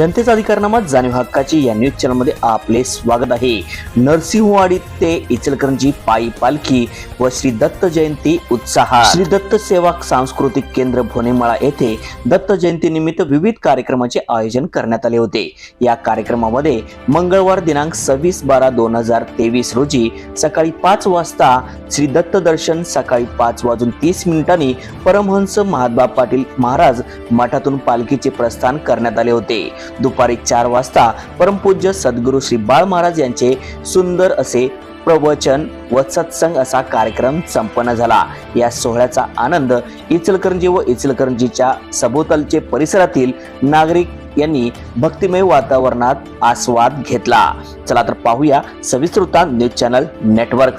जनतेचा अधिकारनामा जाणीव हक्काची या न्यूज चॅनलमध्ये आपले स्वागत आहे. नरसिंहवाडी ते इचलकरंजी पायी पालखी व श्री दत्त जयंती उत्साह श्री दत्त सेवा सांस्कृतिक केंद्र भोनेमाळा येथे दत्त जयंती निमित्त विविध कार्यक्रमाचे आयोजन करण्यात आले होते. या कार्यक्रमामध्ये मंगळवार दिनांक सव्वीस बारा दोन हजार तेवीस रोजी सकाळी पाच वाजता श्री दत्त दर्शन सकाळी पाच वाजून तीस मिनिटांनी परमहंस महात्मा पाटील महाराज मठातून पालखीचे प्रस्थान करण्यात आले होते. दुपारी चार वाजता परमपूज्य सद्गुरू श्री बाळ महाराज यांचे सुंदर असे प्रवचन व सत्संग असा कार्यक्रम संपन्न झाला. या सोहळ्याचा आनंद इचलकरंजी व इचलकरंजीच्या सभोवतालचे परिसरातील नागरिक यांनी भक्तिमय वातावरणात आस्वाद घेतला. चला तर पाहूया सविस्तृता न्यूज चॅनल नेटवर्क